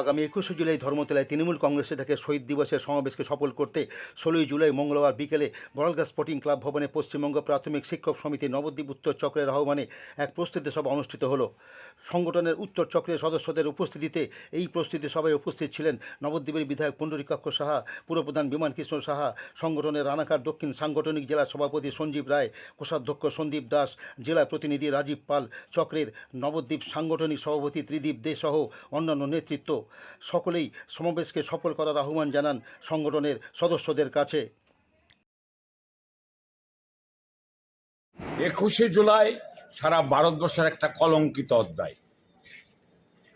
আগামী একুশে জুলাই ধর্মতলায় তৃণমূল কংগ্রেসের থেকে শহীদ দিবসের সমাবেশকে সফল করতে ষোলোই জুলাই মঙ্গলবার বিকেলে বড়ালগা স্পোর্টিং ক্লাব ভবনে পশ্চিমবঙ্গ প্রাথমিক শিক্ষক সমিতি নবদ্বীপ উত্তর চক্রের আহ্বানে এক প্রস্তুতি সভা অনুষ্ঠিত হলো। সংগঠনের উত্তর চক্রের সদস্যদের উপস্থিতিতে এই প্রস্তুতি সভায় উপস্থিত ছিলেন নবদ্বীপের বিধায়ক পুণ্ডরীকাক্ষ সাহা, পুরপ্রধান বিমান কৃষ্ণ সাহা, সংগঠনের রানাঘাট দক্ষিণ সাংগঠনিক জেলা সভাপতি সঞ্জীব রায়, কোষাধ্যক্ষ সন্দীপ দাস, জেলা প্রতিনিধি রাজীব পাল, চক্রের নবদ্বীপ সাংগঠনিক সভাপতি ত্রিদীপ দে সহ অন্যান্য নেতৃত্ব। সকলেই সমাবেশকে সফল করার আহ্বান জানান সংগঠনের সদস্যদের কাছে। একুশে জুলাই সারা ভারতবর্ষের একটা কলঙ্কিত অধ্যায়।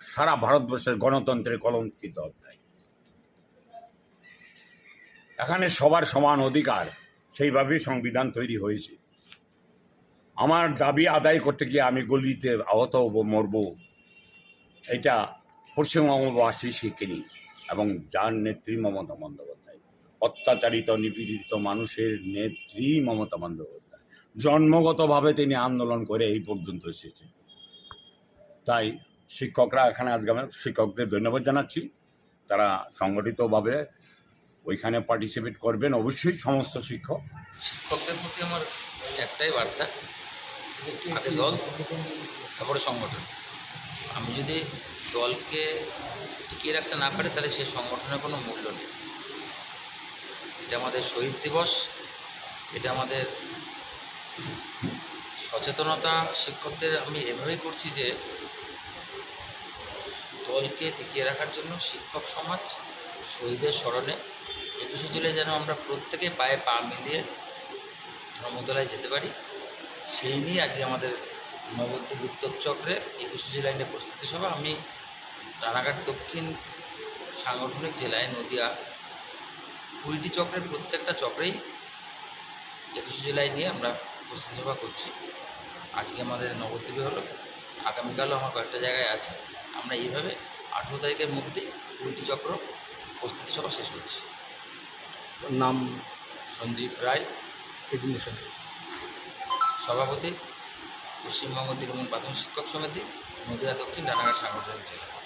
সারা ভারতবর্ষের গণতন্ত্রের কলঙ্কিত অধ্যায়। এখানে সবার সমান অধিকার, সেইভাবেই সংবিধান তৈরি হয়েছে। আমার দাবি আদায় করতে গিয়ে আমি গলিতে আহত হব, মরব, এটা পশ্চিমবঙ্গবাসী শিখিনি এবং যার নেত্রী মমতা বন্দ্যোপাধ্যায়, অত্যাচারিত, নিপীড়িত মানুষের নেত্রী মমতা বন্দ্যোপাধ্যায়। জন্মগতভাবে তিনি আন্দোলন করে এই পর্যন্ত এসেছেন। তাই শিক্ষকরা এখানে আজকে আমি শিক্ষকদের ধন্যবাদ জানাচ্ছি। তারা সংগঠিতভাবে ওইখানে পার্টিসিপেট করবেন। অবশ্যই সমস্ত শিক্ষক। শিক্ষকদের প্রতি আমার একটাই বার্তা আগে দল, তারপরে সংগঠন। আমি যদি দলকে টিকিয়ে রাখতে না পারি, তাহলে সে সংগঠনের কোনো মূল্য নেই। এটা আমাদের শহীদ দিবস, এটা আমাদের সচেতনতা শিক্ষকদের, আমি এভাবেই করছি যে দলকে টিকিয়ে রাখার জন্য শিক্ষক সমাজ শহীদের স্মরণে একুশে জুলাই যেন আমরা প্রত্যেকে পায়ে পা মিলিয়ে ধর্মতলায় যেতে পারি, সেই নিয়ে আজকে আমাদের নবদ্বীপ উত্তর চক্রে একুশে জুলাই নিয়ে প্রস্তুতি সভা। আমি রানাঘাট দক্ষিণ সাংগঠনিক জেলায় নদিয়া কুড়িটি চক্রের প্রত্যেকটা চক্রেই একুশে জুলাই নিয়ে আমরা প্রস্তুতি সভা করছি। আজকে আমাদের নবদ্বীপে হলো আগামীকালও আমার কয়েকটা জায়গায় আছে। আমরা এইভাবে আঠেরো তারিখের মধ্যেই কুড়িটি চক্র প্রস্তুতি সভা শেষ করছি। নাম? সঞ্জীব রায়। ডেফিনেশন পশ্চিমবঙ্গ তৃণমূল প্রাথমিক শিক্ষক সমিতি নদীয়া দক্ষিণ রানাঘাট সাংগঠনিক জেলা।